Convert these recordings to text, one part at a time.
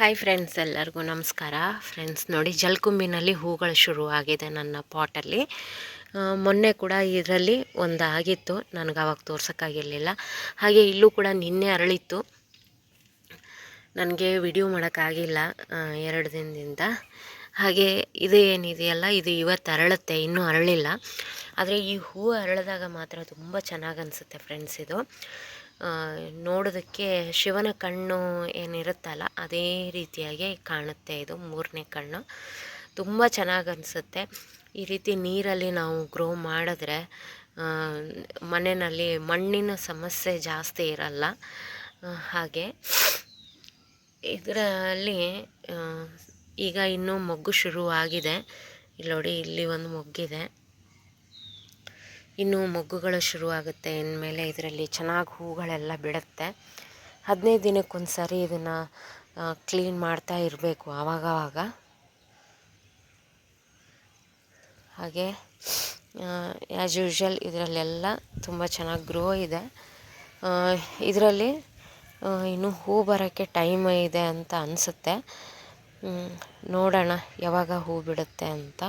Hi friends ಎಲ್ಲರಿಗೂ ನಮಸ್ಕಾರ. Friends ನೋಡಿ ಜಲ್ಕುಂಬಿನಲ್ಲಿ ಹೂಗಳು ಶುರುವಾಗಿದೆ ನನ್ನ ಪಾಟಲ್ಲಿ. ಮೊನ್ನೆ ಕೂಡ ಇದರಲ್ಲಿ ಒಂದು ಆಗಿತ್ತು ನನಗೆ ಅವಾಗ ತೋರ್ಸೋಕ್ಕಾಗಿರಲಿಲ್ಲ. ಹಾಗೆ ಇಲ್ಲೂ ಕೂಡ ನಿನ್ನೆ ಅರಳಿತ್ತು. ನನಗೆ ವಿಡಿಯೋ ಮಾಡೋಕ್ಕಾಗಿಲ್ಲ ಎರಡು ದಿನದಿಂದ. ಹಾಗೆ ಇದು ಏನಿದೆಯಲ್ಲ, ಇದು ಇವತ್ತು ಅರಳುತ್ತೆ, ಇನ್ನೂ ಅರಳಿಲ್ಲ. ಆದರೆ ಈ ಹೂ ಅರಳಿದಾಗ ಮಾತ್ರ ತುಂಬ ಚೆನ್ನಾಗಿ ಅನಿಸುತ್ತೆ ಫ್ರೆಂಡ್ಸ್ ಇದು. ನೋಡೋದಕ್ಕೆ ಶಿವನ ಕಣ್ಣು ಏನಿರುತ್ತಲ್ಲ, ಅದೇ ರೀತಿಯಾಗಿ ಕಾಣುತ್ತೆ ಇದು ಮೂರನೇ ಕಣ್ಣು. ತುಂಬ ಚೆನ್ನಾಗಿ ಅನಿಸುತ್ತೆ. ಈ ರೀತಿ ನೀರಲ್ಲಿ ನಾವು ಗ್ರೋ ಮಾಡಿದ್ರೆ ಮನೆಯಲ್ಲಿ ಮಣ್ಣಿನ ಸಮಸ್ಯೆ ಜಾಸ್ತಿ ಇರಲ್ಲ. ಹಾಗೆ ಇದರಲ್ಲಿ ಈಗ ಇನ್ನೂ ಮೊಗ್ಗು ಶುರುವಾಗಿದೆ. ಇಲ್ಲಿ ನೋಡಿ ಇಲ್ಲಿ ಒಂದು ಮೊಗ್ಗಿದೆ. ಇನ್ನು ಮೊಗ್ಗುಗಳು ಶುರುವಾಗುತ್ತೆ. ಇನ್ಮೇಲೆ ಇದರಲ್ಲಿ ಚೆನ್ನಾಗಿ ಹೂಗಳೆಲ್ಲ ಬಿಡುತ್ತೆ. ಹದಿನೈದು ದಿನಕ್ಕೊಂದು ಸರಿ ಇದನ್ನು ಕ್ಲೀನ್ ಮಾಡ್ತಾ ಇರಬೇಕು ಆವಾಗವಾಗ. ಹಾಗೆ ಆ್ಯಸ್ ಯೂಶ್ವಲ್ ಇದರಲ್ಲೆಲ್ಲ ತುಂಬ ಚೆನ್ನಾಗಿ ಗ್ರೋ ಇದೆ. ಇದರಲ್ಲಿ ಇನ್ನು ಹೂ ಬರೋಕ್ಕೆ ಟೈಮ್ ಇದೆ ಅಂತ ಅನಿಸುತ್ತೆ. ನೋಡೋಣ ಯಾವಾಗ ಹೂ ಬಿಡುತ್ತೆ ಅಂತ.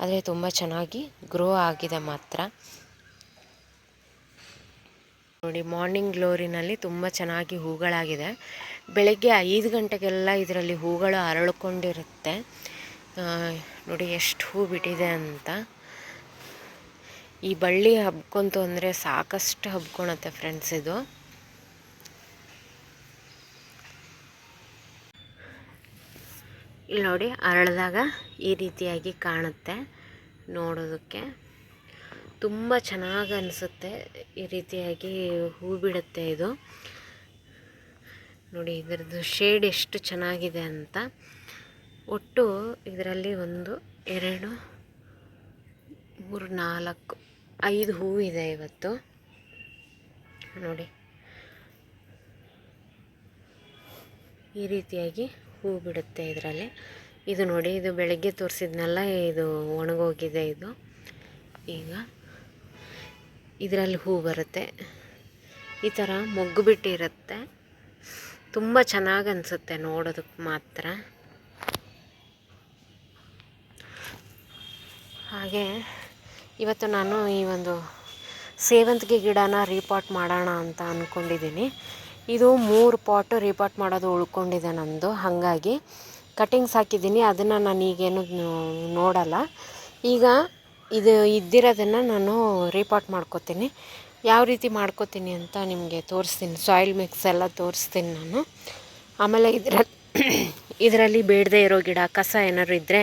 ಆದರೆ ತುಂಬ ಚೆನ್ನಾಗಿ ಗ್ರೋ ಆಗಿದೆ ಮಾತ್ರ. ನೋಡಿ, ಮಾರ್ನಿಂಗ್ ಗ್ಲೋರಿನಲ್ಲಿ ತುಂಬ ಚೆನ್ನಾಗಿ ಹೂಗಳಾಗಿದೆ. ಬೆಳಗ್ಗೆ ಐದು ಗಂಟೆಗೆಲ್ಲ ಇದರಲ್ಲಿ ಹೂಗಳು ಅರಳ್ಕೊಂಡಿರುತ್ತೆ. ನೋಡಿ, ಎಷ್ಟು ಹೂ ಬಿಟ್ಟಿದೆ ಅಂತ. ಈ ಬಳ್ಳಿ ಹಬ್ಕೊಂತು ಅಂದರೆ ಸಾಕಷ್ಟು ಹಬ್ಕೊಳತ್ತೆ ಫ್ರೆಂಡ್ಸ್ ಇದು. ಇಲ್ಲಿ ನೋಡಿ ಅರಳಿದಾಗ ಈ ರೀತಿಯಾಗಿ ಕಾಣುತ್ತೆ ನೋಡೋದಕ್ಕೆ. ತುಂಬ ಚೆನ್ನಾಗಿ ಅನಿಸುತ್ತೆ ಈ ರೀತಿಯಾಗಿ ಹೂ ಬಿಡುತ್ತೆ ಇದು. ನೋಡಿ ಇದರದ್ದು ಶೇಡ್ ಎಷ್ಟು ಚೆನ್ನಾಗಿದೆ ಅಂತ. ಒಟ್ಟು ಇದರಲ್ಲಿ ಒಂದು, ಎರಡು, ಮೂರು, ನಾಲ್ಕು, ಐದು ಹೂ ಇದೆ ಇವತ್ತು. ನೋಡಿ. ಈ ರೀತಿಯಾಗಿ ಹೂ ಬಿಡುತ್ತೆ ಇದರಲ್ಲಿ. ಇದು ನೋಡಿ, ಇದು ಬೆಳಗ್ಗೆ ತೋರಿಸಿದ್ನಲ್ಲ, ಇದು ಒಣಗೋಗಿದೆ ಇದು. ಈಗ ಇದರಲ್ಲಿ ಹೂ ಬರುತ್ತೆ. ಈ ಥರ ಮೊಗ್ಗು ಬಿಟ್ಟಿರುತ್ತೆ. ತುಂಬ ಚೆನ್ನಾಗಿ ಅನಿಸುತ್ತೆ ನೋಡೋದಕ್ಕೆ ಮಾತ್ರ. ಹಾಗೆ ಇವತ್ತು ನಾನು ಈ ಒಂದು ಸೇವಂತಿಗೆ ಗಿಡನ ರೀಪಾಟ್ ಮಾಡೋಣ ಅಂತ ಅಂದ್ಕೊಂಡಿದ್ದೀನಿ ಇದು ಮೂರು ಪಾಟು ರೀಪಾಟ್ ಮಾಡೋದು ಉಳ್ಕೊಂಡಿದೆ ನಮ್ಮದು ಹಾಗಾಗಿ ಕಟಿಂಗ್ಸ್ ಹಾಕಿದ್ದೀನಿ. ಅದನ್ನು ನಾನು ಈಗೇನು ನೋಡಲ್ಲ. ಈಗ ಇದು ಇದ್ದಿರೋದನ್ನು ನಾನು ರೀಪಾಟ್ ಮಾಡ್ಕೋತೀನಿ. ಯಾವ ರೀತಿ ಮಾಡ್ಕೋತೀನಿ ಅಂತ ನಿಮಗೆ ತೋರಿಸ್ತೀನಿ. ಸಾಯಿಲ್ ಮಿಕ್ಸ್ ಎಲ್ಲ ತೋರಿಸ್ತೀನಿ ನಾನು. ಆಮೇಲೆ ಇದರ ಇದರಲ್ಲಿ ಬೇಡದೇ ಇರೋ ಗಿಡ, ಕಸ ಏನಾದ್ರು ಇದ್ದರೆ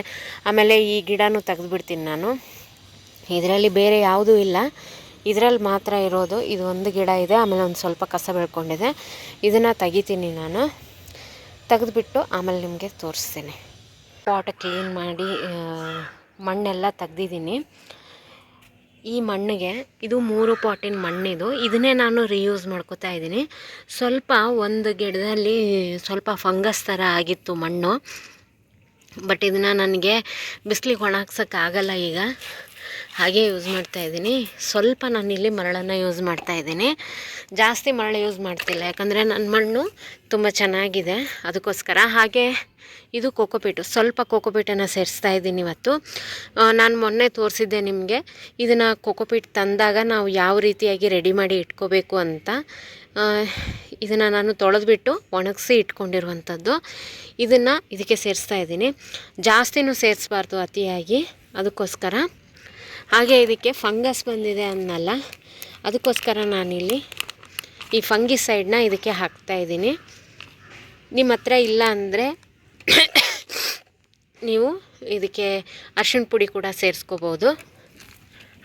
ಆಮೇಲೆ ಈ ಗಿಡನೂ ತೆಗೆದುಬಿಡ್ತೀನಿ ನಾನು. ಇದರಲ್ಲಿ ಬೇರೆ ಯಾವುದೂ ಇಲ್ಲ. ಇದರಲ್ಲಿ ಮಾತ್ರ ಇರೋದು. ಇದು ಒಂದು ಗಿಡ ಇದೆ, ಆಮೇಲೆ ಒಂದು ಸ್ವಲ್ಪ ಕಸ ಬೆಳ್ಕೊಂಡಿದೆ. ಇದನ್ನು ತೆಗಿತೀನಿ ನಾನು. ತೆಗೆದುಬಿಟ್ಟು ಆಮೇಲೆ ನಿಮಗೆ ತೋರಿಸ್ತೀನಿ. ಪಾಟ ಕ್ಲೀನ್ ಮಾಡಿ ಮಣ್ಣೆಲ್ಲ ತೆಗ್ದಿದ್ದೀನಿ. ಈ ಮಣ್ಣಿಗೆ, ಇದು ಮೂರು ಪಾಟಿನ ಮಣ್ಣಿದು. ಇದನ್ನೇ ನಾನು ರಿಯೂಸ್ ಮಾಡ್ಕೋತಾ ಇದ್ದೀನಿ. ಸ್ವಲ್ಪ ಒಂದು ಗಿಡದಲ್ಲಿ ಸ್ವಲ್ಪ ಫಂಗಸ್ ಥರ ಆಗಿತ್ತು ಮಣ್ಣು. ಬಟ್ ಇದನ್ನು ನನಗೆ ಬಿಸಿಲಿಗೆ ಒಣಗ್ಸೋಕ್ಕಾಗಲ್ಲ ಈಗ. ಹಾಗೆ ಯೂಸ್ ಮಾಡ್ತಾ ಇದ್ದೀನಿ. ಸ್ವಲ್ಪ ನಾನು ಇಲ್ಲಿ ಮರಳನ್ನು ಯೂಸ್ ಮಾಡ್ತಾ ಇದ್ದೀನಿ. ಜಾಸ್ತಿ ಮರಳು ಯೂಸ್ ಮಾಡ್ತಿಲ್ಲ. ಯಾಕಂದರೆ ನನ್ನ ಮಣ್ಣು ತುಂಬ ಚೆನ್ನಾಗಿದೆ. ಅದಕ್ಕೋಸ್ಕರ ಹಾಗೆ ಇದು ಕೋಕೋಪೀಟು ಸ್ವಲ್ಪ ಕೋಕೋಪೀಟನ್ನು ಸೇರಿಸ್ತಾ ಇದ್ದೀನಿ ಇವತ್ತು. ನಾನು ಮೊನ್ನೆ ತೋರಿಸಿದ್ದೆ ನಿಮಗೆ. ಇದನ್ನು ಕೋಕೋಪೀಟ್ ತಂದಾಗ ನಾವು ಯಾವ ರೀತಿಯಾಗಿ ರೆಡಿ ಮಾಡಿ ಇಟ್ಕೋಬೇಕು ಅಂತ. ಇದನ್ನು ನಾನು ತೊಳೆದ್ಬಿಟ್ಟು ಒಣಗಿಸಿ ಇಟ್ಕೊಂಡಿರುವಂಥದ್ದು. ಇದನ್ನು ಇದಕ್ಕೆ ಸೇರಿಸ್ತಾ ಇದ್ದೀನಿ. ಜಾಸ್ತಿನೂ ಸೇರಿಸ್ಬಾರ್ದು ಅತಿಯಾಗಿ. ಅದಕ್ಕೋಸ್ಕರ ಹಾಗೆ ಇದಕ್ಕೆ ಫಂಗಸ್ ಬಂದಿದೆ ಅನ್ನಲ್ಲ. ಅದಕ್ಕೋಸ್ಕರ ನಾನಿಲ್ಲಿ ಈ ಫಂಗಿಸೈಡ್ನ ಇದಕ್ಕೆ ಹಾಕ್ತಾ ಇದ್ದೀನಿ. ನಿಮ್ಮ ಹತ್ರ ಇಲ್ಲ ಅಂದರೆ ನೀವು ಇದಕ್ಕೆ ಅರ್ಶಿಣ ಪುಡಿ ಕೂಡ ಸೇರಿಸ್ಕೋಬೋದು.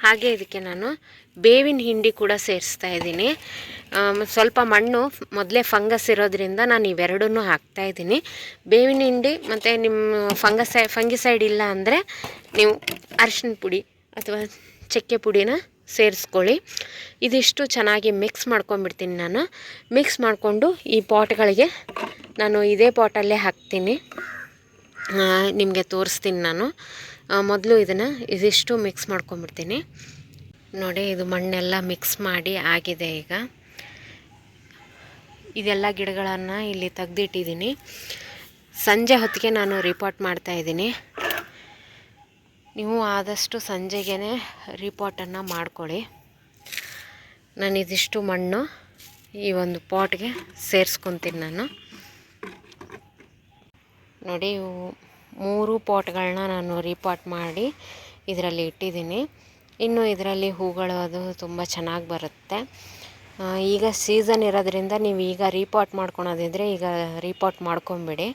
ಹಾಗೆ ಇದಕ್ಕೆ ನಾನು ಬೇವಿನ ಹಿಂಡಿ ಕೂಡ ಸೇರಿಸ್ತಾ ಇದ್ದೀನಿ. ಸ್ವಲ್ಪ ಮಣ್ಣು ಮೊದಲೇ ಫಂಗಸ್ ಇರೋದ್ರಿಂದ ನಾನು ಇವೆರಡನ್ನೂ ಹಾಕ್ತಾ ಇದ್ದೀನಿ. ಬೇವಿನ ಹಿಂಡಿ ಮತ್ತು ನಿಮ್ಮ ಫಂಗಸೈ ಫಂಗಿಸೈಡ್ ಇಲ್ಲ ಅಂದರೆ ನೀವು ಅರ್ಶಿನ ಪುಡಿ ಅಥವಾ ಚಕ್ಕೆ ಪುಡಿನ ಸೇರಿಸ್ಕೊಳ್ಳಿ. ಇದಿಷ್ಟು ಚೆನ್ನಾಗಿ ಮಿಕ್ಸ್ ಮಾಡ್ಕೊಂಡ್ಬಿಡ್ತೀನಿ ನಾನು. ಮಿಕ್ಸ್ ಮಾಡಿಕೊಂಡು ಈ ಪಾಟ್ಗಳಿಗೆ ನಾನು ಇದೇ ಪಾಟಲ್ಲೇ ಹಾಕ್ತೀನಿ. ನಿಮಗೆ ತೋರಿಸ್ತೀನಿ ನಾನು. ಮೊದಲು ಇದನ್ನು ಇದಿಷ್ಟು ಮಿಕ್ಸ್ ಮಾಡ್ಕೊಂಬಿಡ್ತೀನಿ ನೋಡಿ, ಇದು ಮಣ್ಣೆಲ್ಲ ಮಿಕ್ಸ್ ಮಾಡಿ ಆಗಿದೆ ಈಗ. ಇದೆಲ್ಲ ಗಿಡಗಳನ್ನು ಇಲ್ಲಿ ತೆಗ್ದಿಟ್ಟಿದ್ದೀನಿ. ಸಂಜೆ ಹೊತ್ತಿಗೆ ನಾನು ರಿಪೋರ್ಟ್ ಮಾಡ್ತಾ ಇದ್ದೀನಿ. ನೀವು ಆದಷ್ಟು ಸಂಜೆಗೆ ರಿಪೋರ್ಟನ್ನು ಮಾಡ್ಕೊಳ್ಳಿ. ನಾನು ಇದಿಷ್ಟು ಮಣ್ಣು ಈ ಒಂದು ಪಾಟ್ಗೆ ಸೇರಿಸ್ಕೊತೀನಿ ನಾನು. ನೋಡಿ, ಮೂರು ಪಾಟ್ಗಳನ್ನ ನಾನು ರೀಪಾಟ್ ಮಾಡಿ ಇದರಲ್ಲಿ ಇಟ್ಟಿದ್ದೀನಿ. ಇನ್ನು ಇದರಲ್ಲಿ ಹೂಗಳು ಅದು ತುಂಬ ಚೆನ್ನಾಗಿ ಬರುತ್ತೆ. ಈಗ ಸೀಸನ್ ಇರೋದ್ರಿಂದ ನೀವು ಈಗ ರೀಪಾಟ್ ಮಾಡ್ಕೊಳೋದಿದ್ರೆ ಈಗ ರೀಪಾಟ್ ಮಾಡ್ಕೊಂಬಿಡಿ.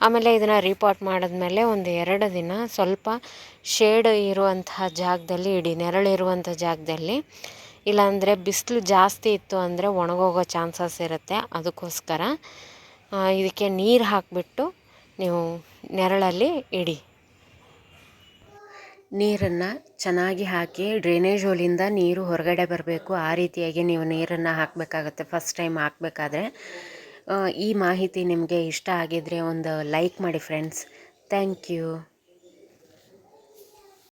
ಆಮೇಲೆ ಇದನ್ನು ರೀಪಾಟ್ ಮಾಡಿದ್ಮೇಲೆ ಒಂದು ಎರಡು ದಿನ ಸ್ವಲ್ಪ ಶೇಡ್ ಇರುವಂತಹ ಜಾಗದಲ್ಲಿ ಇಡಿ ನೆರಳಿರುವಂಥ ಜಾಗದಲ್ಲಿ. ಇಲ್ಲಾಂದರೆ ಬಿಸಿಲು ಜಾಸ್ತಿ ಇತ್ತು ಅಂದರೆ ಒಣಗೋಗೋ ಚಾನ್ಸಸ್ ಇರುತ್ತೆ ಅದಕ್ಕೋಸ್ಕರ. ಇದಕ್ಕೆ ನೀರು ಹಾಕಿಬಿಟ್ಟು ನೀವು ನೆರಳಲ್ಲಿ ಇಡಿ. ನೀರನ್ನು ಚೆನ್ನಾಗಿ ಹಾಕಿ ಡ್ರೈನೇಜ್ ಹೋಲಿಂದ ನೀರು ಹೊರಗಡೆ ಬರಬೇಕು. ಆ ರೀತಿಯಾಗಿ ನೀವು ನೀರನ್ನು ಹಾಕಬೇಕಾಗತ್ತೆ. ಫಸ್ಟ್ ಟೈಮ್ ಹಾಕಬೇಕಾದ್ರೆ. ಈ ಮಾಹಿತಿ ನಿಮಗೆ ಇಷ್ಟ ಆಗಿದ್ದರೆ ಒಂದು ಲೈಕ್ ಮಾಡಿ ಫ್ರೆಂಡ್ಸ್ ಥ್ಯಾಂಕ್ ಯು